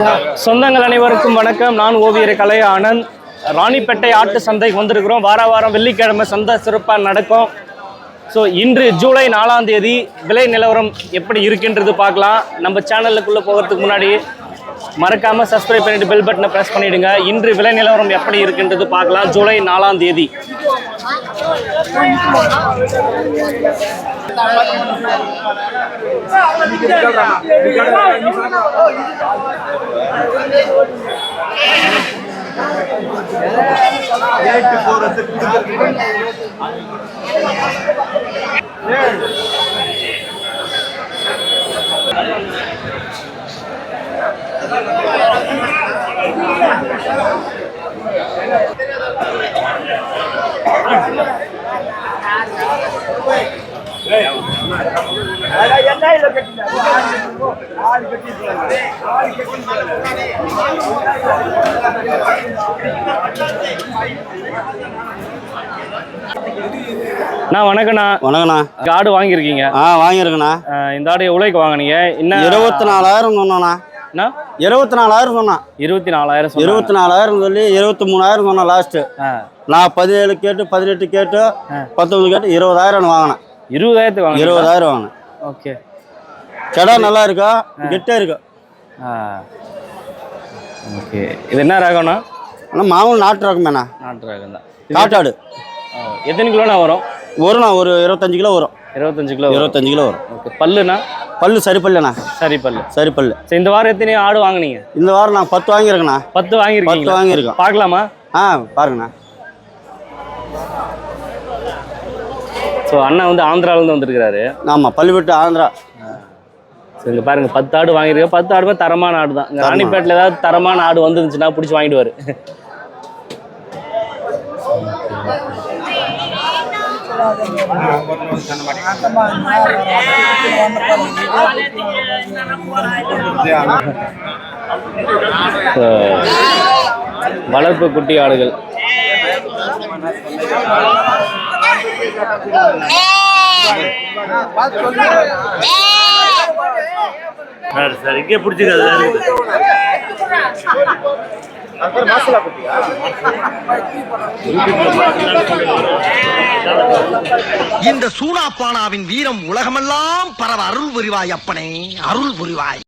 சொந்தங்கள் அனைவருக்கும் வணக்கம். நான் ஓவியர் கலை ஆனந்த். ராணிப்பேட்டை ஆட்டு சந்தைக்கு வந்திருக்கிறோம். வார வாரம் வெள்ளிக்கிழமை சந்தை சிறப்பாக நடக்கும். ஸோ இன்று ஜூலை நாலாம் தேதி விலை நிலவரம் எப்படி இருக்குன்றது பார்க்கலாம். நம்ம சேனலுக்குள்ளே போகிறதுக்கு முன்னாடி மறக்காமல் சப்ஸ்கிரைப் பண்ணிட்டு பெல் பட்டனை ப்ரெஸ் பண்ணிவிடுங்க இன்று விலை நிலவரம் எப்படி இருக்குன்றது பார்க்கலாம். ஜூலை நாலாம் தேதி. நான் வணக்கண்ணா வணக்கண்ணா ஆடு வாங்கியிருக்கீங்க. ஆ வாங்கியிருக்கண்ணா. இந்த ஆடு எவ்வளோக்கு வாங்குனீங்க? என்ன இருபத்தி நாலாயிரம் சொன்னோண்ணா. என்ன இருபத்தி நாலாயிரம் சொன்னான் இருபத்தி நாலாயிரம். இருபத்தி நாலாயிரம் சொல்லி இருபத்தி மூணாயிரம் சொன்னேன் லாஸ்ட்டு நான் பதினேழு கேட்டு பதினெட்டு கேட்டு பத்தொன்பது கேட்டு இருபதாயிரம் வாங்கினேன். இருபதாயிரத்துக்கு வாங்க இருபதாயிரம் வாங்கினேன். ஓகே. கடை நல்லா இருக்கா? கெட்டே இருக்கா. ஓகே. இது என்ன ரகம்னா ஆனால் மாமூல் நாட்டு ரகமேண்ணா. நாட்டு ரகம் தான். காட்டாடு எத்தனை கிலோண்ணா வரும்? வரும்ண்ணா ஒரு இருபத்தஞ்சு கிலோ வரும். இருபத்தஞ்சு கிலோ இருபத்தஞ்சு கிலோ வரும். ஓகே. பல்லுண்ணா? பல்லு சரி பல்லுண்ணா சரி பல்லு சரி பல்லு சரி இந்த வாரம் எத்தனை ஆடு வாங்குனீங்க? இந்த வாரம் நான் பத்து வாங்கியிருக்கேண்ணா. பத்து பத்து வாங்கியிருக்கீங்களா வாங்கியிருக்கோம். பார்க்கலாமா? ஆ பாருங்கண்ணா. ஸோ அண்ணா வந்து ஆந்திராவிலேருந்து வந்திருக்கிறாரு. ஆமாம் பல்லு விட்டு ஆந்திரா. ஸோ இங்கே பாருங்க பத்து ஆடு வாங்கியிருக்க பத்து ஆடுமே தரமான ஆடு தான் இங்கே ராணிப்பேட்டில் ஏதாவது தரமான ஆடு வந்துருந்துச்சுன்னா பிடிச்சி வாங்கிடுவார் வளர்ப்பு குட்டி ஆடுகள். சார் இங்கே பிடிச்சிக்காது இந்த சூனாப்பானாவின் வீரம் உலகமெல்லாம் பரவ அருள் புரிவாய் அப்பனே அருள் புரிவாய்.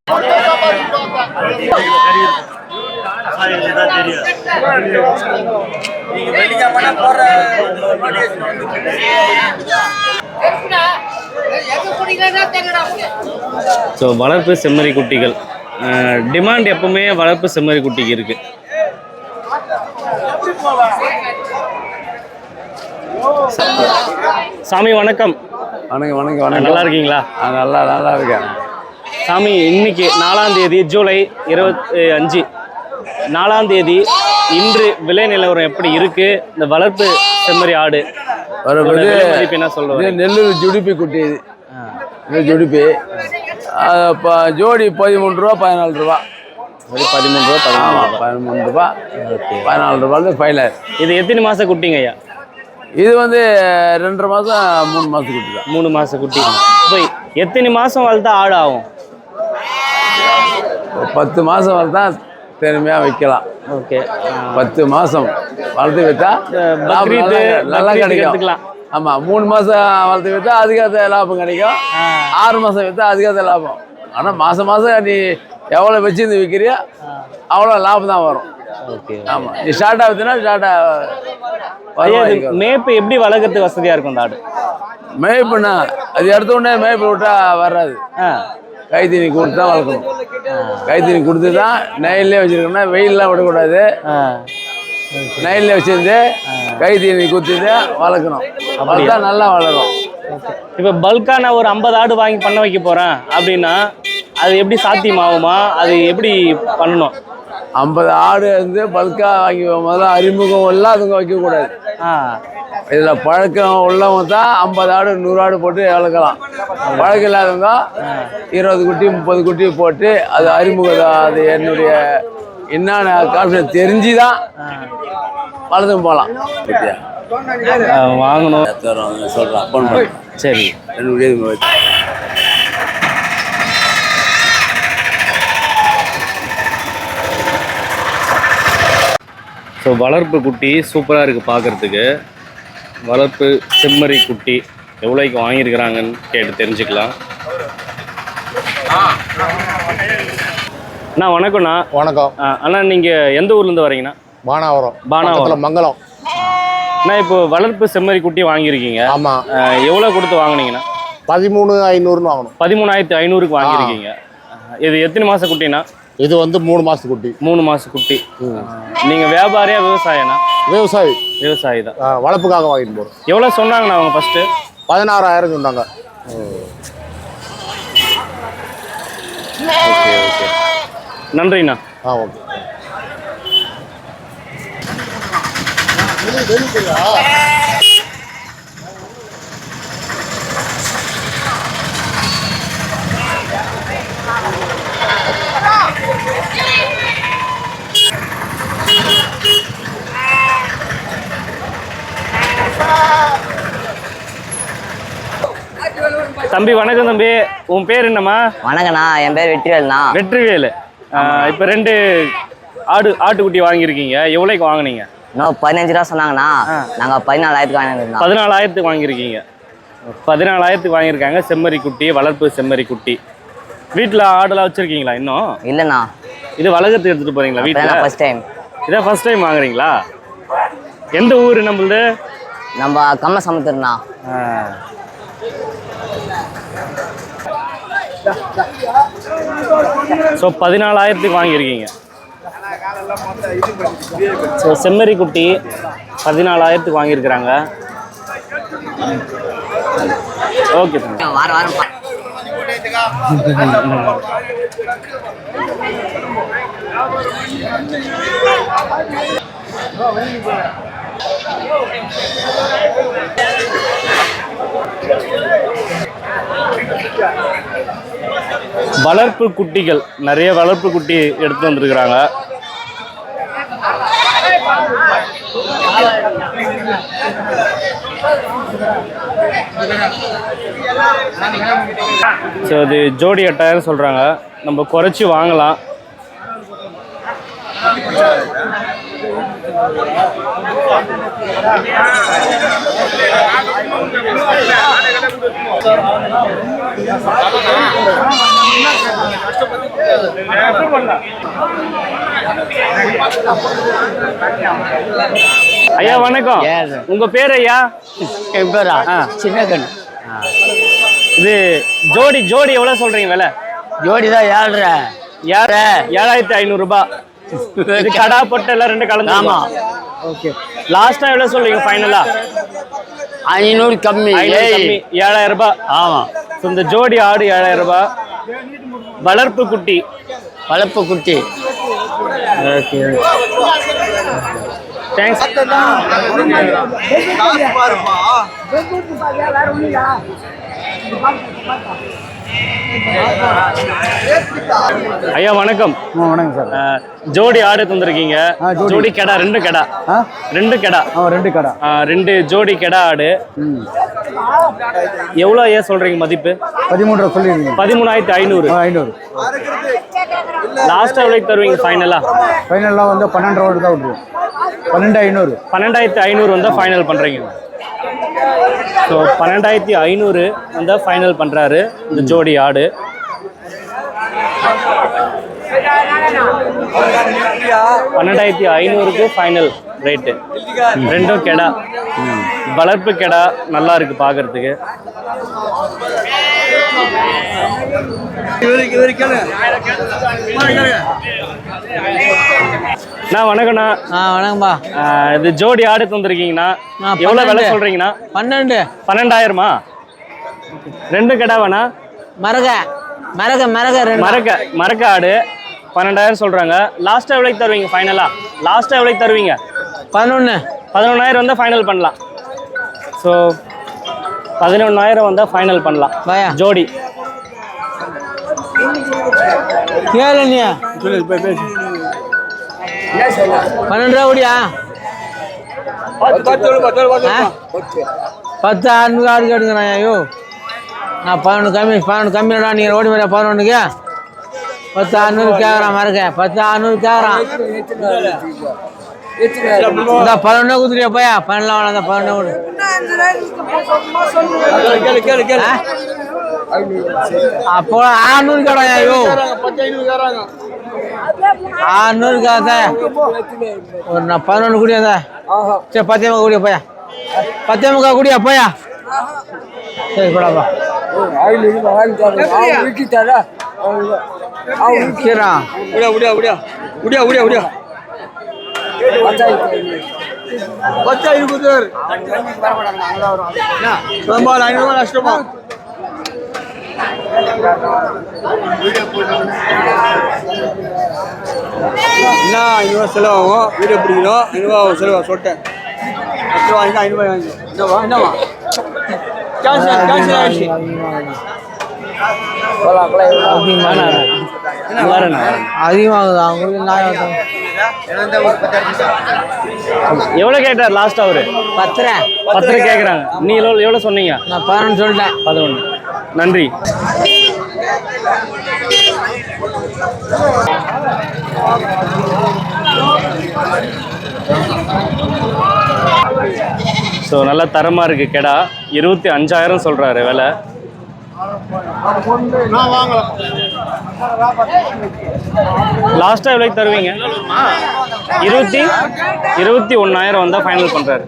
ஸோ வளர்ப்பு செம்மறி குட்டிகள். டிமாண்ட் எப்பவுமே வளர்ப்பு செம்மறி குட்டிக்கு இருக்கு. சாமி வணக்கம். வணக்கம் வணக்கம் வணக்கம். நல்லா இருக்கீங்களா நான் நல்லா நல்லா இருக்கேன் சாமி இன்னைக்கு நாலாம் தேதி ஜூலை இருபத்தி அஞ்சு. நாலாம் தேதி இன்று விலை நிலவரம் எப்படி இருக்கு? இந்த வளர்ப்பு செம்மறி ஆடு. என்ன சொல்லுவாங்க இது நெல்லூர் ஜுடிப்பி குட்டி இது. ஜுடிப்பி. ஜோடி பதிமூணு ரூபா பதினாலு ரூபா. பதிமூணு ரூபா ஆமாம் பதிமூணு ரூபா. பதினாலு ரூபா வந்து ஃபைலர் இது எத்தனை மாச குட்டிங்க ஐயா? இது வந்து ரெண்டரை மாதம் மூணு மாதம் குட்டி தான். மூணு மாச குட்டி. இப்போ எத்தனை மாசம் வளர்த்தா ஆடு ஆகும்? ஒரு பத்து மாதம் வளர்த்தா திறமையாக வைக்கலாம் ஓகே. பத்து மாதம் வளர்த்து பக்ரீத்து, நல்லா- கிடைக்கும். ஆமாம் மூணு மாதம் வளர்த்து விற்றா அதுக்காக லாபம் கிடைக்கும். ஆறு மாதம் விற்றா அதுக்காக லாபம். ஆனால் மாதம் மாதம் நீ எவ்வளோ வச்சிருந்து விற்கிறியோ அவ்வளோ லாபம் தான் வரும். ஓகே. ஆமாம் நீ விற்றுனா ஐயா ஷார்ட்டாக மேப்பு எப்படி வளர்க்கறதுக்கு வசதியா இருக்கும் இந்த ஆடு? மேய்ப்புண்ணா அது எடுத்த உடனே மேய்ப்பு விட்டா வராது. கைத்தீனி கொடுத்து தான் வளர்க்கணும். கைத்தீனி கொடுத்து தான் நெயிலே வச்சுருக்கோம்னா வெயிலெலாம் விடக்கூடாது. ஆ. நைலில் வச்சிருந்து கைத்தீனி குத்திட்டு வளர்க்கணும். வளர்த்தா நல்லா வளரும். இப்போ பல்கா நான் ஒரு ஐம்பது ஆடு வாங்கி பண்ண வைக்க போறேன் அப்படின்னா அது எப்படி சாத்தியமாகுமா? அது எப்படி பண்ணணும்? ஐம்பது ஆடு வந்து பல்காக வாங்கி முதல்ல அறிமுகம் இல்லாதவங்க வைக்கக்கூடாது. ஆ. இதில் பழக்கம் உள்ளவங்க தான் ஐம்பது ஆடு நூறு ஆடு போட்டு வளர்க்கலாம். பழக்கம் இல்லாதவங்க இருபது குட்டி முப்பது குட்டி போட்டு அது அறிமுகம் அது என்னுடைய என்னென்ன கான்ஃபிடன்ஸ் தெரிஞ்சு தான் வளர்த்து போகலாம். வாங்கணும். சொல்கிறேன் ஃபோன் பண்ணேன் சரி. என்னுடைய ஸோ வளர்ப்பு குட்டி சூப்பராக இருக்குது பார்க்குறதுக்கு வளர்ப்பு செம்மறி குட்டி எவ்வளோக்கு வாங்கியிருக்கிறாங்கன்னு கேட்டு தெரிஞ்சுக்கலாம். அண்ணா வணக்கம்ண்ணா. வணக்கம். அண்ணா நீங்கள் எந்த ஊர்லேருந்து வரீங்கண்ணா? பானாவரம். பானாவரம். மங்கலம். அண்ணா இப்போ வளர்ப்பு செம்மறி குட்டி வாங்கியிருக்கீங்க. ஆமா. ஆ, எவ்வளோ கொடுத்து வாங்குனீங்கண்ணா? பதிமூணு ஐநூறுன்னு வாங்கணும். பதிமூணாயிரத்து ஐநூறுக்கு வாங்கியிருக்கீங்க. இது எத்தனை மாத குட்டிண்ணா? இது வந்து மூணு மாசத்து குட்டி. மூணு மாத குட்டி. நீங்கள் வியாபாரியா விவசாயனா? விவசாயி. விவசாயி தான் வளர்ப்புக்காக வாங்கிட்டு போறோம். எவ்வளோ சொன்னாங்கண்ணா அவங்க ஃபஸ்ட்டு பதினாறாயிரம் சொன்னாங்க. நன்றிண்ணா. ஆ ஓகே. தம்பி வணக்கம் தம்பி. உன் பேர் என்னம்மா? வணக்கண்ணா என் பேர் வெற்றிவேல்ண்ணா. வெற்றிவேலு. இப்போ ரெண்டு ஆடு ஆட்டுக்குட்டி வாங்கியிருக்கீங்க. எவ்வளோக்கு வாங்குனீங்க? இன்னும் பதினஞ்சு ரூபா சொன்னாங்கண்ணா. நாங்கள் பதினாலாயிரத்துக்கு வாங்கியிருந்தோம். பதினாலாயிரத்துக்கு வாங்கியிருக்கீங்க. பதினாலாயிரத்துக்கு வாங்கியிருக்காங்க. செம்மறி குட்டி வளர்ப்பு செம்மறி குட்டி வீட்டில் ஆடுலாம் வச்சுருக்கீங்களா இன்னும்? இல்லைண்ணா. இது வளர்க்கறதுக்கு எடுத்துகிட்டு போகிறீங்களா வீட்டில் ஃபர்ஸ்ட் டைம் இதான் ஃபர்ஸ்ட் டைம் வாங்குறீங்களா? எந்த ஊர் நம்மளுது? நம்ம கம்ம சமுத்திரண்ணா. ஸோ பதினாலாயிரத்துக்கு வாங்கியிருக்கீங்க. ஸோ செம்மறி குட்டி பதினாலாயிரத்துக்கு வாங்கியிருக்கிறாங்க. ஓகே வாரம் பா- வளர்ப்பு குட்டிகள். நிறைய வளர்ப்பு குட்டி எடுத்து வந்திருக்கிறாங்க. ஸோ அது ஜோடி எட்டாயிரம் சொல்கிறாங்க நம்ம குறைச்சி வாங்கலாம். ஐயா வணக்கம். உங்க பேர் ஐயா? என் பேரா ஆ. சின்ன கண்ணு இது ஜோடி ஜோடி எவ்வளோ சொல்றீங்க விலை? ஜோடி தான் ஏழ்ற யார் ஏழாயிரத்தி ஐநூறுரூபா இது கடா பொட்டு எல்லாம் ரெண்டு கலந்து ஆமா. ஓகே. லாஸ்டா எவ்வளவு சொல்றீங்க ஃபைனலா ஐநூறு கம்மி. ஏழாயிரம் ரூபாய் ஆமா. இந்த ஜோடி ஆடு ஏழாயிரம் ரூபாய் வளர்ப்பு குட்டி. வளர்ப்பு குட்டி. தேங்க்ஸ் ஐயா வணக்கம். வணக்கம் சார். ஜோடி ஆடு தந்திருக்கீங்க. ஜோடி. கெடா ரெண்டு கெடா. ரெண்டு கெடா. ரெண்டு கடை. ரெண்டு ஜோடி கெடா ஆடு. எவ்வளோ ஐயா சொல்றீங்க மதிப்பு? பதிமூன்று ரூபா சொல்லியிருக்கீங்க. பதிமூணாயிரத்தி ஐநூறு. ஐநூறு. லாஸ்டா எவ்வளோக்கு தருவீங்க ஃபைனலா ஃபைனல்லாம் வந்து பன்னெண்டு ரூபா தான் விட்டுருவோம் பன்னெண்டு ஐநூறு. பன்னெண்டாயிரத்தி ஐநூறு வந்தால் ஃபைனல் பண்ணுறீங்க ஸோ பன்னெண்டாயிரத்தி ஐநூறு வந்தால் ஃபைனல் பண்ணுறாரு இந்த ஜோடி ஆடு. பன்னெண்டாயிரத்தி ஐநூறுக்கு ஃபைனல் ரேட்டு ரெண்டும் கெடா. வளர்ப்பு கெடா நல்லா இருக்கு பார்க்கறதுக்கு அண்ணா வணக்கண்ணா ஆ வணக்கம்பா இது ஜோடி ஆடு தந்திருக்கீங்கண்ணா. எவ்வளோ விலை பன்னெண்டு. சொல்றீங்கண்ணா? பன்னெண்டு. பன்னெண்டாயிரமா? ரெண்டு கிடாவாண்ணா? மரக. மரக மரக ரெண்டு. மரக்க மரக்க ஆடு. பன்னெண்டாயிரம் சொல்றாங்க. லாஸ்ட்டாக எவ்வளோக்கு தருவீங்க ஃபைனலா லாஸ்ட்டாக எவ்வளோக்கு தருவீங்க? பதினொன்று பதினொன்றாயிரம் வந்தால் ஃபைனல் பண்ணலாம். ஸோ பதினொன்றாயிரம் வந்தால் ஃபைனல் பண்ணலாம். பாயா. ஜோடி. கேளு நீ. பன்னெண்டு ரூபா கூடியா? பத்து அறுநூறு ஆறு கேட்டுக்கிறேன் ஐயோ. நான் பன்னெண்டு கம்மி பன்னெண்டு கம்மிடா நீங்கள் ஓடி வர பதினொன்றுக்கு பத்து அறுநூறு கேட்குறான் மறக்க. பத்து அறுநூறு கேட்குறான் இந்த பதினொன்னே குத்துறியா பையா? பன்னெண்டு வேணாம் கொடு. ஆ? அப்போ ஆறுநூறு கடை ஐயோ. ஆறுநூறு காசா ஒரு நான் பதினொன்று குடியா சரி பத்தே முக்கா குடியா பையா? பத்தே முக்கா குடியா பையா? சரி போடாப்பா சரிடா என்ன? ஐநூறுவா செலவாகும் வீடியோ பிடிக்கணும் ஐநூறுவா செலவா சொல்லிட்டேன் பத்து ரூபா வாங்கி ஐநூறுவா வாங்கி என்னவா என்னவா கேன்சல் கேன்சல் ஆயிடுச்சு அதிகமாகுது? அவங்க நியாயம் எவ்வளோ கேட்டார் லாஸ்ட் அவரு பத்து கேட்குறாங்க நீ எவ்வளோ எவ்வளோ சொன்னீங்க? நான் பதினொன்று சொல்லிட்டேன். பதினொன்று நன்றி. ஸோ நல்ல தரமாக இருக்குது கெடா. இருபத்தி அஞ்சாயிரம் சொல்கிறாரு விலை. லாஸ்ட்டாக எவ்வளோக்கு தருவீங்க? இருபத்தி இருபத்தி ஒன்றாயிரம் வந்தால் ஃபைனல் பண்ணுறாரு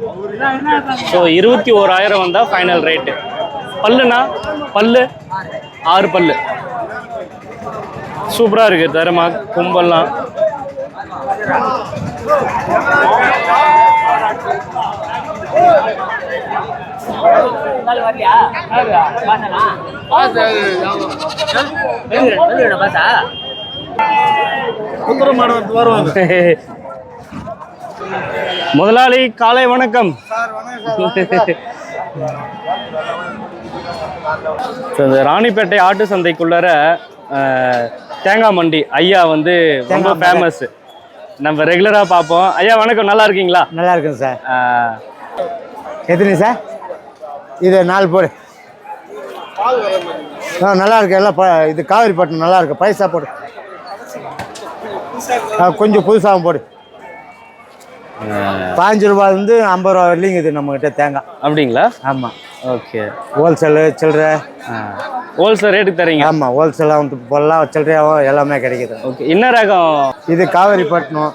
ஸோ இருபத்தி ஓராயிரம் வந்தால் ஃபைனல் ரேட்டு பல்லுனா? பல்லு? ஆறு பல்லு. சூப்பராக இருக்குது தரமா கும்பல்லாம். முதலாளி காலை வணக்கம். ராணிப்பேட்டை ஆட்டு சந்தைக்குள்ளார தேங்காய் மண்டி ஐயா வந்து ரொம்ப ஃபேமஸ் நம்ம ரெகுலராக பார்ப்போம். ஐயா வணக்கம். நல்லா இருக்கீங்களா? நல்லா இருக்குங்க சார். எத்தனை சார்? இது நாலு போடு. ஆ நல்லா இருக்கு எல்லாம் ப இது காவிரி பட்டம் நல்லா இருக்கு பைசா போடு. ஆ, கொஞ்சம் புதுசாகவும் போடு. பாஞ்சு ரூபாய் வந்து ஐம்பது ரூபா வரலையும் இது நம்மக்கிட்ட தேங்காய் அப்படிங்களா? ஆமாம் ஓகே. ஹோல்சேலு சில்லறை. ஹோல்சேல் ரேட்டுக்கு தரீங்க? ஆமாம் ஹோல்சேலாக வந்து பொருளாக சில்லறையாகவும் எல்லாமே கிடைக்குது. ஓகே. என்ன ரகம்? இது காவேரிப்பட்டினம்.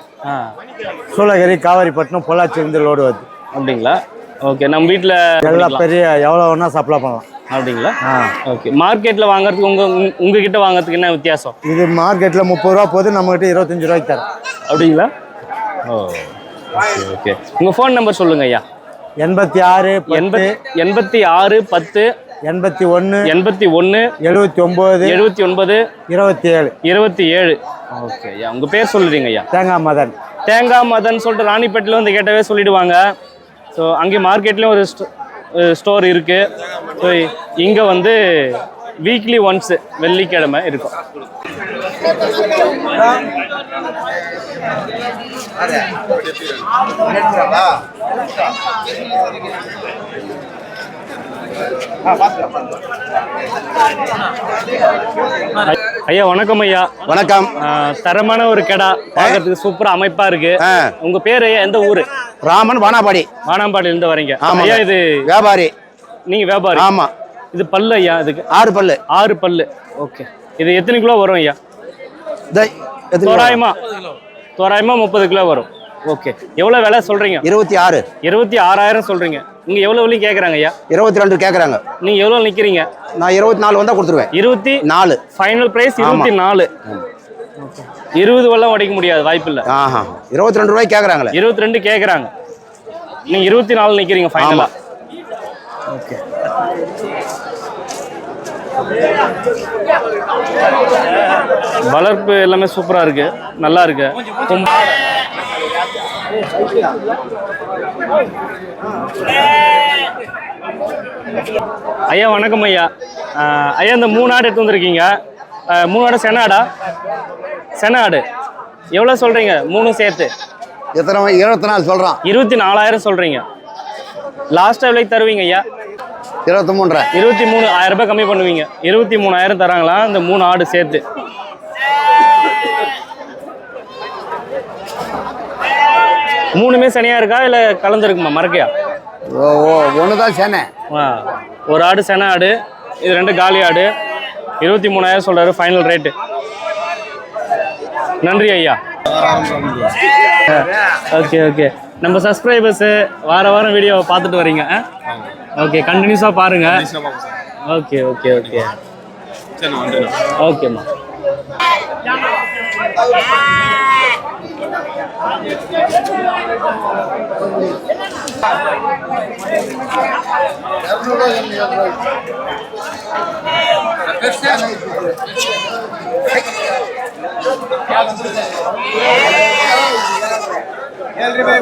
சூளகிரி காவேரிப்பட்டினம் பொள்ளாச்சி இருந்து லோடு வருது. அப்படிங்களா? ஓகே நம்ம வீட்டில் எல்லாம் பெரிய எவ்வளோ வேணால் சப்ளை பண்ணலாம். அப்படிங்களா? ஆ. ஓகே மார்க்கெட்டில் வாங்குறதுக்கு உங்கள் உங்ககிட்ட வாங்குறதுக்கு என்ன வித்தியாசம்? இது மார்க்கெட்டில் முப்பது ரூபா போகுது நம்மகிட்ட இருபத்தஞ்சி ரூபாய்க்கு தரோம் அப்படிங்களா? ஓ ஓகே உங்கள் ஃபோன் நம்பர் சொல்லுங்க ஐயா. எண்பத்தி ஆறு எண்பது எண்பத் எண்பத்தி ஆறு பத்து எண்பத்தி ஒன்று எண்பத்தி ஒன்று எழுபத்தி ஒம்பது எழுபத்தி ஒன்பது இருபத்தி ஏழு. இருபத்தி ஏழு. ஓகே ஐயா உங்கள் பேர் சொல்லுறீங்க ஐயா. தேங்காய் மதன். தேங்காய் மதன் சொல்லிட்டு ராணிப்பேட்டில் வந்து கேட்டவே சொல்லிடுவாங்க. ஸோ அங்கே மார்க்கெட்லேயும் ஒரு ஸ்டோர் இருக்குது ஸோ இங்கே வந்து வீக்லி ஒன்ஸ் வெள்ளிக்கிழமை இருக்கும். ஐயா வணக்கம் ஐயா. வணக்கம். தரமான ஒரு கடா பார்க்கறதுக்கு சூப்பரா அமைப்பா இருக்கு. ஆ. உங்க பேரு எந்த ஊரு? ராமன் வானாபாடி. வானாம்பாடியில இருந்து வரீங்க. ஐயா இது வியாபாரி. நீங்க வியாபாரி? ஆமா. இது பல்லு ஐயா இதுக்கு? ஆறு பல்லு. ஆறு பல்லு. ஓகே. இது எத்தனை கிலோ வரும் ஐயா? தோராயமா? தோராயமா முப்பது கிலோ வரும். ஓகே எவ்வளவு விலை சொல்றீங்க? இருபத்தி ஆறு. இருபத்தி ஆறாயிரம் சொல்றீங்க. இங்க எவ்வளவு விலையும் கேக்குறாங்க ஐயா? இருபத்தி ரெண்டு கேட்குறாங்க நீங்க எவ்வளவு நிக்கிறீங்க? நான் இருபத்தி நாலு வந்தால் கொடுத்துருவேன். இருபத்தி நாலு. ஃபைனல் பிரைஸ் இருபத்தி நாலு. இருபது வெள்ளம் உடைக்க முடியாது வாய்ப்பு இல்ல. ஆஹா. இருபத்தி ரெண்டு ரூபாய்க்கு கேட்குறாங்களே இருபத்தி ரெண்டு கேக்குறாங்க. நீங்க இருபத்தி நாலு நிக்கிறீங்க ஃபைனலா ஓகே வளர்ப்பு எல்லாமே சூப்பரா இருக்கு. நல்லா இருக்கு. கொம்பு- ஐயா வணக்கம் ஐயா. ஐயா இந்த மூணு ஆடு எடுத்து வந்திருக்கீங்க. மூணு ஆடு சென ஆடா? சென ஆடு. எவ்வளோ சொல்றீங்க? மூணும் சேர்த்து. எத்தனை இருபத்தி நாலு சொல்கிறான் இருபத்தி நாலாயிரம் சொல்றீங்க. லாஸ்ட் எவ்வளோக்கு தருவீங்க ஐயா? இருபத்தி மூன்றரை. இருபத்தி மூணு ஆயிரம் ரூபாய் கம்மி பண்ணுவீங்க. இருபத்தி மூணாயிரம் தராங்களா இந்த மூணு ஆடு சேர்த்து. மூணுமே சனியாக இருக்கா இல்லை கலந்துருக்குமா? மறக்கையா ஒன்று தான் சேனை. ஆ ஒரு ஆடு சென ஆடு இது ரெண்டு காலி ஆடு. இருபத்தி மூணாயிரம் சொல்கிறாரு ஃபைனல் ரேட்டு நன்றி ஐயா. Okay okay. நம்ம சப்ஸ்கிரைபர்ஸு வார வாரம் வீடியோ பார்த்துட்டு வரீங்க ஓகே கண்டினியூஸாக பாருங்க. Okay okay okay. ஓகேம்மா. ஏழு ரூபாய்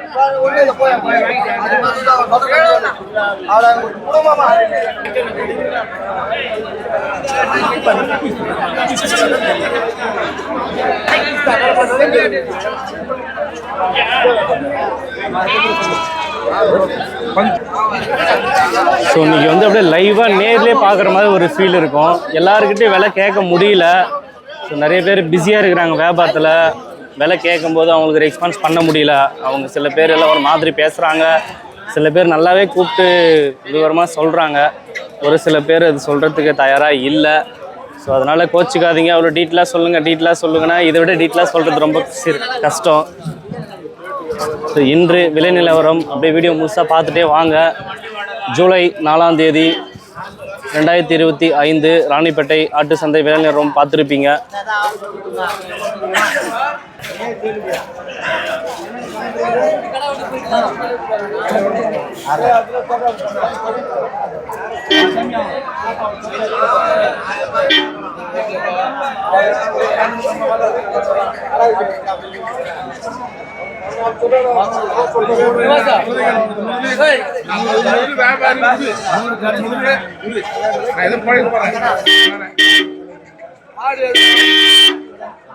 ஸோ இன்னைக்கு வந்து அப்படியே லைவாக நேர்லேயே பார்க்குற மாதிரி ஒரு ஃபீல் இருக்கும். எல்லாருக்கிட்டையும் விலை கேட்க முடியல. ஸோ நிறைய பேர் பிஸியாக இருக்கிறாங்க வியாபாரத்தில். விலை கேட்கும்போது அவங்களுக்கு ரெஸ்பான்ஸ் பண்ண முடியல. அவங்க சில பேர் எல்லாம் ஒரு மாதிரி பேசுகிறாங்க சில பேர் நல்லாவே கூப்பிட்டு விவரமாக சொல்கிறாங்க ஒரு சில பேர் அது சொல்கிறதுக்கு தயாராக இல்லை. ஸோ அதனால் கோச்சிக்காதீங்க. அவ்வளோ டீட்டெயிலாக சொல்லுங்கள் டீட்டெயிலாக சொல்லுங்கன்னா இதை விட டீட்டெயிலாக சொல்கிறது ரொம்ப கஷ்டம். ஸோ இன்று விலை நிலவரம் அப்படியே வீடியோ முழுசாக பார்த்துட்டே வாங்க. ஜூலை நாலாம் தேதி ரெண்டாயிரத்தி இருபத்தி ஐந்து ராணிப்பேட்டை ஆட்டு சந்தை விலை நிலவரம் பார்த்துருப்பீங்க. வியாபாரி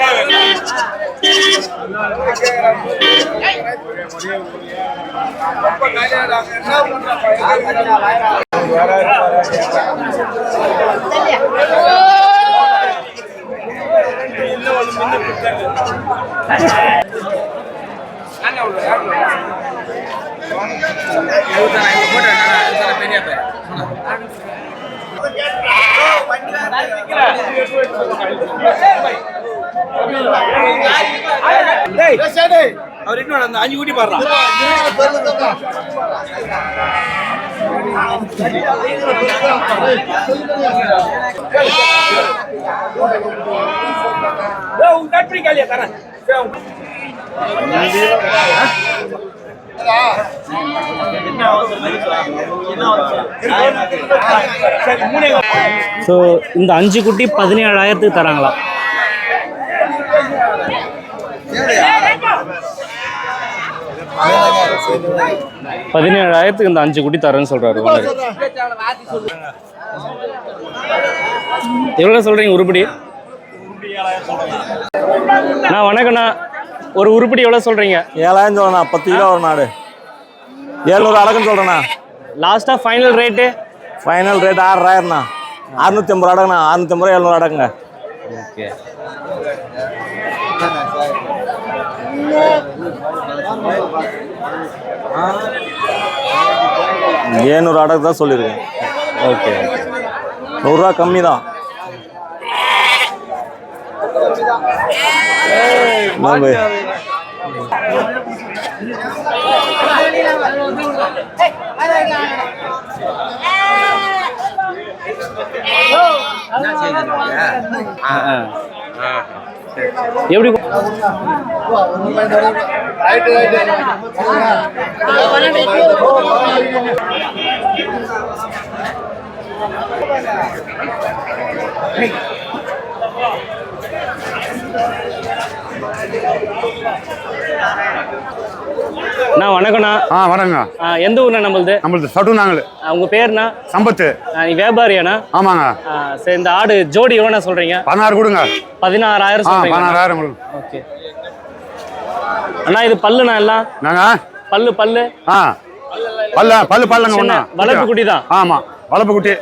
பெரிய அவர் இன்னும் அந்த அஞ்சு கூட்டி பாடுறான் நன்றி காலியா தரேன். ஸோ இந்த அஞ்சு குட்டி பதினேழாயிரத்துக்கு தராங்களா பதினேழாயிரத்துக்கு இந்த அஞ்சு குட்டி தரேன்னு சொல்றாரு. எவ்வளோ சொல்றீங்க உருப்படி? நான் வணக்கண்ணா ஒரு உருப்படி எவ்வளோ சொல்றீங்க? ஏழாயிரம் சொல்லணா பத்து கிலோ ஒரு நாடு. ஏழ்நூறு அடக்குன்னு சொல்கிறேண்ணா லாஸ்டா ஃபைனல் ரேட்டு ஃபைனல் ரேட் ஆறாயிரம்ண்ணா அறுநூத்தி ஐம்பது அடங்குண்ணா அறுநூத்தி ஐம்பது ரூபா எழுநூறு அடங்குங்க ஓகே ஏழ்நூறு அடகு தான் சொல்லியிருக்கேன். ஓகே நூறுரூவா கம்மி தான் ஆ ஆ. எப்படி அண்ணா வணக்கம்ண்ணா. ஆ ஆ, எந்த ஊர்ண்ணா நம்மளுது? நம்மளுக்கு சட்டு நாங்கள் உங்க பேருண்ணா? சம்பத்து. நீ வியாபாரியாண்ணா? ஆமாங்க. சரி இந்த ஆடு ஜோடி எவ்வளோண்ணா சொல்றீங்க? பதினாறு கொடுங்க. பதினாறாயிரம் சொல்றீங்க பதினாறாயிரம் ஓகே. அண்ணா இது பல்லுண்ணா எல்லாம்? நாங்க பல்லு பல்லு? ஆ. பல்ல பல்லு பல்லுங்க ஒன்று வளர்ப்பு குட்டி தான்? ஆமா. வளர்ப்பு குட்டி.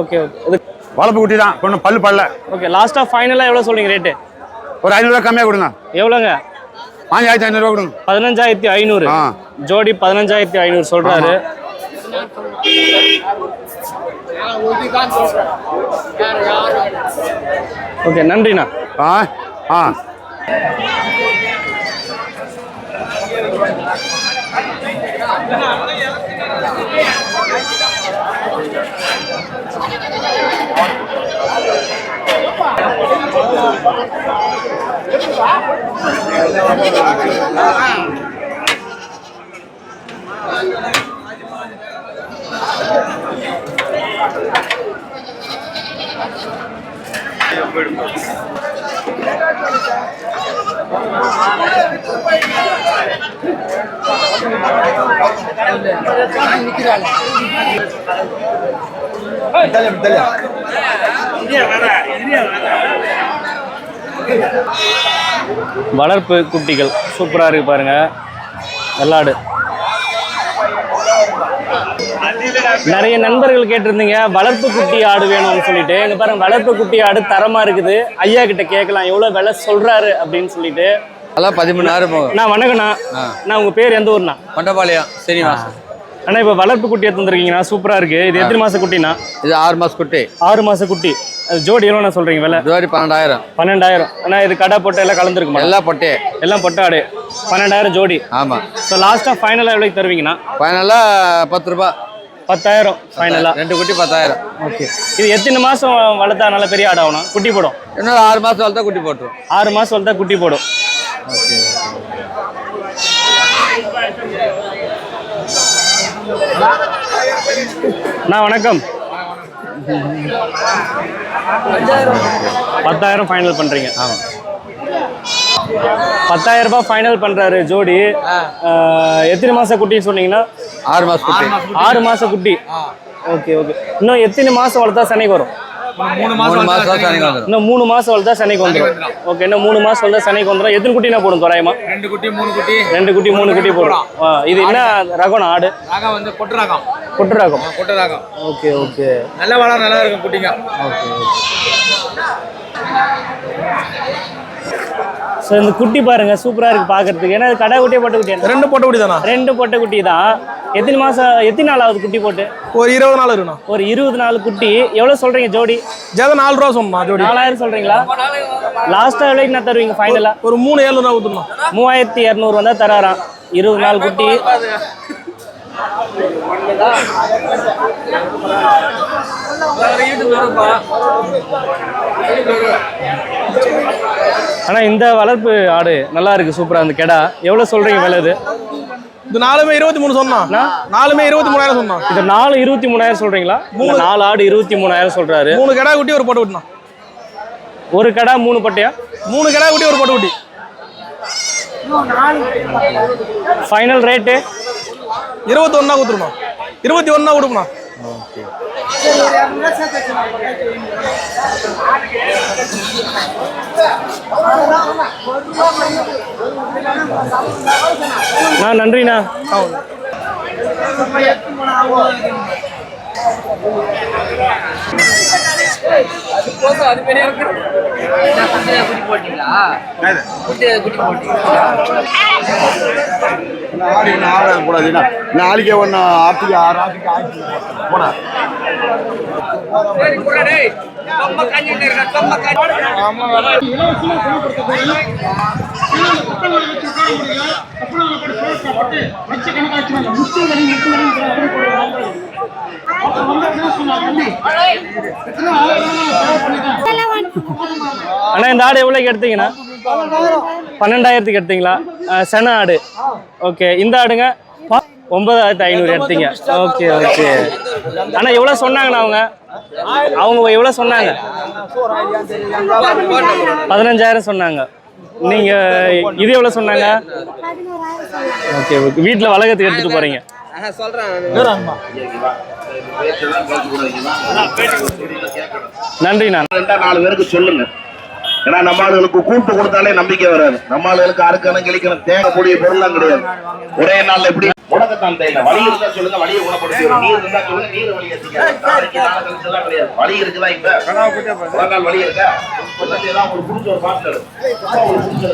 Okay okay. வளர்ப்பு குட்டி தான் ஒன்று பல்லு பல்ல ஓகே லாஸ்ட்டாக ஃபைனலாக எவ்வளோ சொல்றீங்க ரேட்டு ஒரு ஐநூறுரூவா கம்மியாக கொடுங்க. எவ்வளோங்க பாஞ்சாயிரத்தி ஐநூறுரூவா கொடுங்க. பதினஞ்சாயிரத்தி ஐநூறு. ஜோடி பதினஞ்சாயிரத்தி ஐநூறு சொல்றாரு. ஓகே நன்றிண்ணா. ஆ ஆ. நிக்கிறாள். வளர்ப்பு குட்டிகள். சூப்பராக இருக்கு பாருங்க. வெள்ளாடு. நிறைய நண்பர்கள் கேட்டிருந்தீங்க வளர்ப்பு குட்டி ஆடு வேணும்னு சொல்லிட்டு. இங்க பாருங்க வளர்ப்பு குட்டி ஆடு தரமா இருக்குது. ஐயா கிட்ட கேட்கலாம் எவ்வளவு விலை சொல்றாரு அப்படின்னு சொல்லிட்டு. அதெல்லாம் பதிமூணாயிரம் போகும். நான் வணக்கண்ணா நான் உங்க பேர் எந்த ஊர்ண்ணா? மண்டபாளையம் சீனிவாசன். அண்ணா இப்போ வளர்ப்பு குட்டி எடுத்து வந்திருக்கீங்கண்ணா சூப்பரா இருக்கு. இது எத்தனை மாச குட்டிண்ணா? இது ஆறு மாசம் குட்டி. ஆறு மாச குட்டி. அது ஜோடி எவ்வளோண்ணா சொல்றீங்க விலை? ஜோடி பன்னெண்டாயிரம். பன்னெண்டாயிரம். அண்ணா இது கடை போட்டு எல்லாம் கலந்துருக்குமா? எல்லா பொட்டே. எல்லாம் பொட்டாடு பன்னெண்டாயிரம் ஜோடி. ஆமாம் ஸோ லாஸ்ட்டாக ஃபைனலாக எவ்வளோக்கு தருவீங்கண்ணா? ஃபைனலாக பத்து ரூபா. பத்தாயிரம் ஃபைனலாக ரெண்டு குட்டி பத்தாயிரம். ஓகே இது எத்தனை மாதம் வளர்த்தா நல்ல பெரிய ஆடு ஆகணும் குட்டி போடும். இன்னொரு ஆறு மாதம் வளர்த்தா குட்டி போட்டுரும். ஆறு மாதம் வளர்த்தா குட்டி போடும். அண்ணா வணக்கம். பத்தாயிரம் ஃபைனல் பண்ணுறீங்க ஆமாம் பத்தாயிரம் ரூபாய் ஃபைனல் பண்ணுறாரு ஜோடி. எத்தனை மாதம் குட்டின்னு சொன்னீங்கன்னா? ஆறு மாதம் குட்டி. ஆறு மாச குட்டி. Okay okay. இன்னும் எத்தனை மாசம் வளர்த்தா சென்னைக்கு வரும்? மூணு வந்துடும் இன்னும் மூணு மாசம் வளர்த்தா சென்னைக்கு வந்துடும் ஓகே இன்னும் மூணு மாசம் வளர்த்தா சென்னைக்கு வந்துடும் எத்தனை குட்டினா போடும் தோராயமா? ரெண்டு குட்டி மூணு குட்டி. ரெண்டு குட்டி மூணு குட்டி போடும். இது என்ன ரகம் ஆடு? ராகம் வந்து பொட்டு ராகம். குட்டு ரகம். பொட்டு ராகம். ஓகே ஓகே நல்ல வளம் நல்லா இருக்கும் குட்டிங்க. ஸோ இந்த குட்டி பாருங்க சூப்பரா இருக்கு பாக்குறதுக்கு. ஏன்னா கடை குட்டியே பொட்டை குட்டி ரெண்டு பொட்டை குட்டி தானா ரெண்டு பொட்டை குட்டி தான். எத்தனை மாசம் எத்தனை நாள் ஆகுது குட்டி போட்டு? ஒரு இருபது நாள் இருக்குண்ணா. ஒரு இருபது நாள் குட்டி. எவ்வளவு சொல்றீங்க ஜோடி? ஜெத நாலு ரூபா சொன்னா ஜோடி. நாலாயிரம் சொல்றீங்களா? லாஸ்டா எவ்வளோக்கு நான் தருவீங்க ஃபைனலா ஒரு மூணு ஏழுநூறுவா ஊற்றணும் மூவாயிரத்தி இரநூறு வந்தா தராராம். இருபது நாள் குட்டி. ஆனா இந்த வளர்ப்பு ஆடு நல்லா இருக்கு சூப்பரா இந்த கெடா எவ்வளவு சொல்றீங்க விலை இது இது நாலுமே இருபத்தி மூணு சொன்னா. நாலுமே இருபத்தி மூணாயிரம் சொன்னா. இது நாலு இருபத்தி மூணாயிரம் சொல்றீங்களா? மூணு. நாலு ஆடு இருபத்தி மூணாயிரம் சொல்றாரு. மூணு கிடா குட்டி ஒரு பொட்டை குட்டினா ஒரு கடா மூணு பட்டையா? மூணு கிடா குட்டி ஒரு பொட்டை குட்டி. ஃபைனல் ரேட்டு இருபத்தி ஒன்னா கொடுத்துருணும் இருபத்தி ஒன்னா கொடுக்கணும் நான் நன்றிண்ணா. ஆடு என்ன ஆடாது கூடாது நாளைக்கே ஒன்று ஆட்டுக்கு ஆறு ஆட்டுக்கு ஆச்சு அண்ணா இந்த ஆடு எவ்வளோக்கு எடுத்தீங்கண்ணா? பன்னெண்டாயிரத்துக்கு எடுத்தீங்களா? சென ஆடு. ஓகே இந்த ஆடுங்க ஒன்பதாயிரத்து ஐநூறு எடுத்தீங்க. Okay okay. அண்ணா எவ்வளோ சொன்னாங்கண்ணா அவங்க? அவங்க எவ்வளோ சொன்னாங்க? பதினஞ்சாயிரம் சொன்னாங்க. நீங்க இது எவ்வளோ சொன்னாங்க? ஓகே ஓகே வீட்டில் வளகத்துக்கு எடுத்துட்டு போறீங்க. நன்றிண்ணா ரெண்டா நாலு பேருக்கு சொல்லுங்க. ஏன்னா நம்ம ஆளுகளுக்கு கூட்டு கொடுத்தாலே நம்பிக்கை வராது. நம்ம ஆளுகளுக்கு அறுக்கணும் கிளிக்கணும் தேங்கக்கூடிய பொருள்லாம் கிடையாது. ஒரே நாள்ல எப்படி? முடக்கத்தான் தேயில. வலி இருந்தா சொல்லுங்க வலியை குணப்படுத்தி. நீர் இருந்தா சொல்லுங்க நீர் நாளை எல்லாம் கிடையாது. வலி இருக்குதா இப்ப? நாள் வலி இருக்கா? ஒரு புடிச்ச ஒரு புடிச்ச